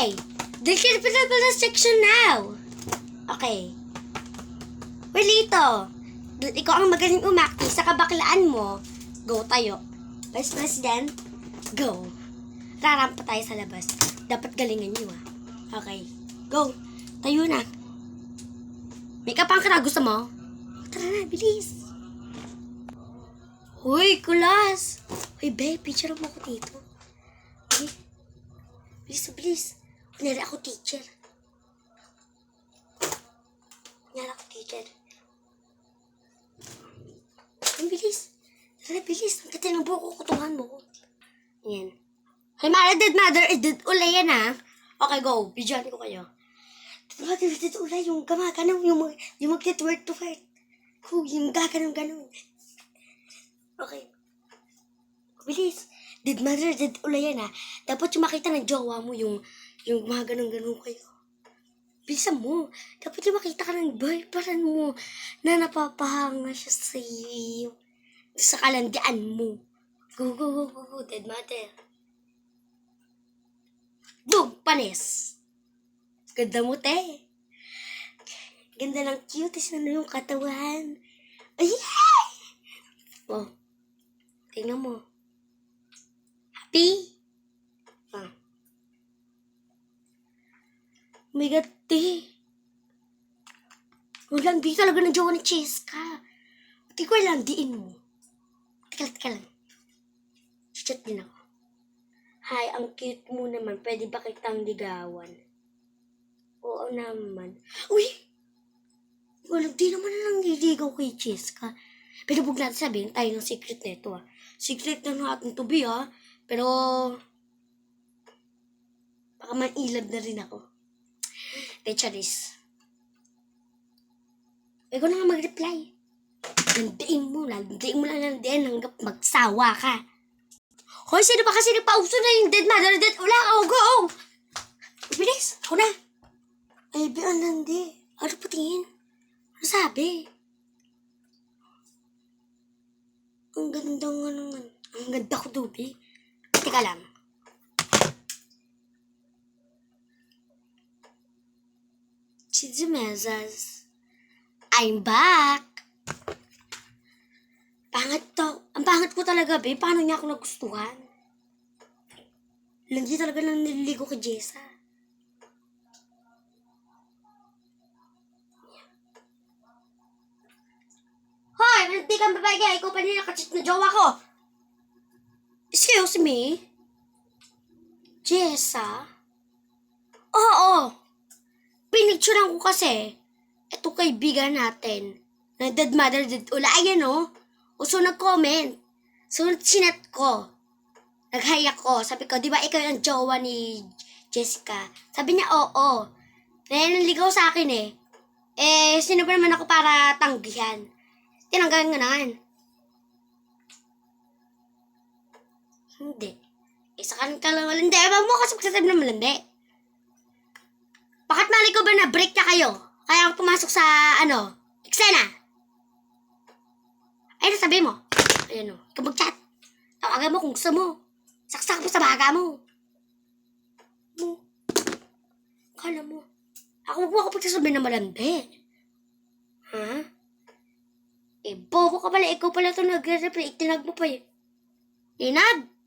Okay. The capital section now. Okay. Wilito. Ikaw ang magaling umakti sa kabaklaan mo. Go tayo. Vice President, go. Rarampa tayo sa labas. Dapat galingan niyo ah. Okay. Go. Tayo na. May kapang ka gusto mo? Tara na, bilis. Hoy, kulas. Hoy, babe, picture mo ako dito. Okay? Bilis, bilis. Kunyari ako teacher. Kunyari ako teacher. Ang bilis. Tara, bilis. Ang ganda ng buhok ko. Kutungan mo. Yan. Hey, mother, dead mother, eh, dead ulay yan ah. Okay, go. Bidyan ko kayo. Dead mother, dead ulay. Yung gumaganaw, yung, mag, yung mag-word to word. Kung yung gaganaw ganon. Okay. Bilis. Dead mother, dead ulay yan ah. Dapat yung makita ng jowa mo yung, yung mga ganon-ganon kayo. Bilisan mo. Dapat yung makita ka ng boyfriend mo na napapahanga siya sa iyo. Sa kalandian mo. Go, go, go, go, go, dead mother. Boom! Panis! Ganda mo, te. Ganda ng cuties na yung katawan. Ay! Oh. Tingnan mo. Happy? Ah. Oh my God, te. Walang di talaga ng jowa ni Cheska. Di ko lang, diin mo. Teka lang, teka lang. Chat din ako. Hi, ang cute mo naman. Pwede ba kitang ligawan? Oo naman. Uy! Walang di naman lang niligaw kay Cheska. Pero huwag natin sabihin tayo ng secret nito ah. Secret na natin to be ah. Pero... Baka mailab na rin ako. De Charis. Ikaw na nga mag-reply. Landiin mo, landiin mo lang landiin hanggang magsawa ka. Hoy, sino ba kasi nagpauso na yung dead mother, dead ula, oh, go! Bilis, ako na. Ay, bi, ang landi. Ano po tingin? Ano sabi? Ang ganda nga naman. Ang ganda ko, Dubi. Teka lang. Chizumezas. I'm back! Pangat to. Ang pangat ko talaga, be. Paano niya ako nagustuhan? Landi talaga nang nililigo kay Jessa. Hoy! Hindi kang babae ikaw pa nila kachit na jowa ko! Excuse me? Jessa? Oo! Pinicturean ko kasi ito kaibigan natin na dead mother dead ula. Ayan o. O so nag-comment. So sinat ko. Nag-hi ako. Sabi ko, di ba ikaw yung jowa ni Jessica? Sabi niya, oo. Dahil naligaw sa akin eh. Eh, sino ba naman ako para tanggihan? Tinanggalan nga naman. Hindi. Isa ka ka lang malandi. Ewan mo kasi magsasabi na malandi. Bakit mali ko ba na break na kayo? Kaya ako pumasok sa, ano, eksena. Ay, sabi mo. Ayan o, ikaw mag-chat. Tawagan mo kung gusto mo. Saksak mo sa baga mo. Mo. Kala mo. Ako mo ako pagsasabi na malandi. Ha? Eh, bobo ka pala. Ikaw pala ito nag-reply. Itinag mo pa eh. Inag!